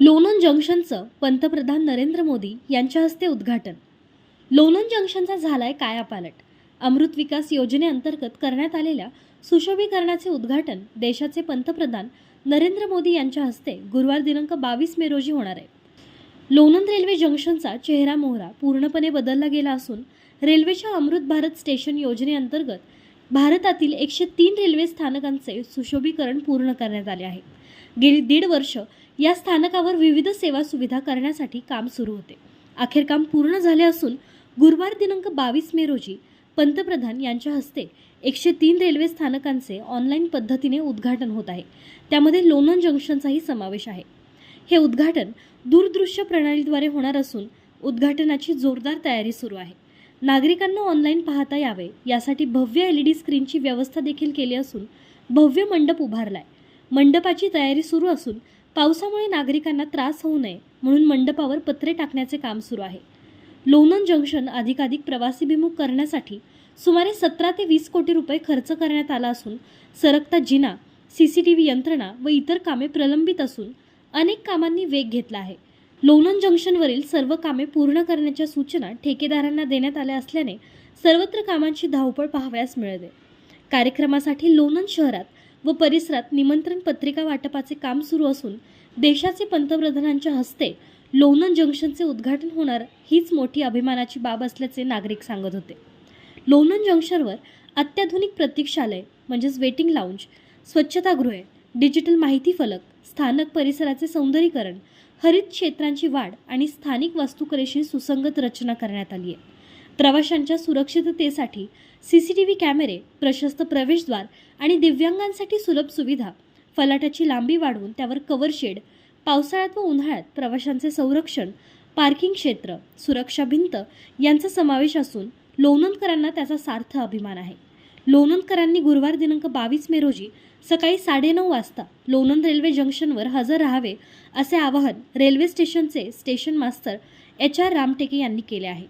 लोणंद जंक्शनचं पंतप्रधान नरेंद्र मोदी यांच्या हस्ते उद्घाटन. लोणंद जंक्शनचा झालाय कायापालट. अमृत विकास योजनेअंतर्गत करण्यात आलेल्या सुशोभीकरणाचे उद्घाटन देशाचे पंतप्रधान नरेंद्र मोदी यांच्या हस्ते गुरुवार दिनांक बावीस मे रोजी होणार आहे. लोणंद रेल्वे जंक्शनचा चेहरा मोहरा पूर्णपणे बदलला गेला असून रेल्वेच्या अमृत भारत स्टेशन योजनेअंतर्गत भारतातील एकशे तीन रेल्वे स्थानकांचे सुशोभीकरण पूर्ण करण्यात आले आहे. गेली दीड वर्ष या स्थानकावर विविध सेवा सुविधा करण्यासाठी काम सुरू होते. अखेर काम पूर्ण झाले असून गुरुवार दिनांक बावीस मे रोजी पंतप्रधान यांच्या हस्ते एकशे तीन रेल्वे स्थानकांचे ऑनलाईन पद्धतीने उद्घाटन होत आहे. त्यामध्ये लोणंद जंक्शनचाही समावेश आहे. हे उद्घाटन दूरदृश्य प्रणालीद्वारे होणार असून उद्घाटनाची जोरदार तयारी सुरू आहे. नागरिकांना ऑनलाईन पाहता यावे यासाठी भव्य एल ई डी स्क्रीनची व्यवस्था देखील केली असून भव्य मंडप उभारलाय. मंडपाची तयारी सुरू असून पावसामुळे नागरिकांना त्रास होऊ नये म्हणून मंडपावर पत्रे टाकण्याचे काम सुरू आहे. लोणंद जंक्शन अधिकाधिक प्रवासीभिमुख करण्यासाठी सुमारे सतरा ते वीस कोटी रुपये खर्च करण्यात आला असून सरकता जिना सी सी टी व्ही यंत्रणा व इतर कामे प्रलंबित असून अनेक कामांनी वेग घेतला आहे. लोणंद जंक्शनवरील सर्व कामे पूर्ण करण्याच्या सूचना ठेकेदारांना देण्यात आल्या असल्याने सर्वत्र कामांची धावपळ पाहावयास मिळते कार्यक्रमासाठी लोणंद शहरात व परिसरात निमंत्रण पत्रिका वाटपाचे काम सुरू असून देशाचे पंतप्रधानांच्या हस्ते लोणंद जंक्शनचे उद्घाटन होणार हीच मोठी अभिमानाची बाब असल्याचे नागरिक सांगत होते. लोणंद जंक्शनवर अत्याधुनिक प्रतीक्षालय म्हणजेच वेटिंग लाऊंज स्वच्छतागृहे डिजिटल माहिती फलक स्थानक परिसराचे सौंदर्यीकरण हरित क्षेत्रांची वाढ आणि स्थानिक वास्तुकलेशी सुसंगत रचना करण्यात आली आहे. प्रवाशांच्या सुरक्षिततेसाठी सी सी टी व्ही कॅमेरे प्रशस्त प्रवेशद्वार आणि दिव्यांगांसाठी सुलभ सुविधा फलाटाची लांबी वाढवून त्यावर कव्हर शेड पावसाळ्यात व उन्हाळ्यात प्रवाशांचे संरक्षण पार्किंग क्षेत्र सुरक्षा भिंत यांचा समावेश असून लोणंदकरांना त्याचा सार्थ अभिमान आहे. लोणंदकरांनी गुरुवार दिनांक बावीस मे रोजी सकाळी साडेनऊ वाजता लोणंद रेल्वे जंक्शनवर हजर राहावे असे आवाहन रेल्वे स्टेशनचे स्टेशन मास्तर एच आर रामटेके यांनी केले आहे.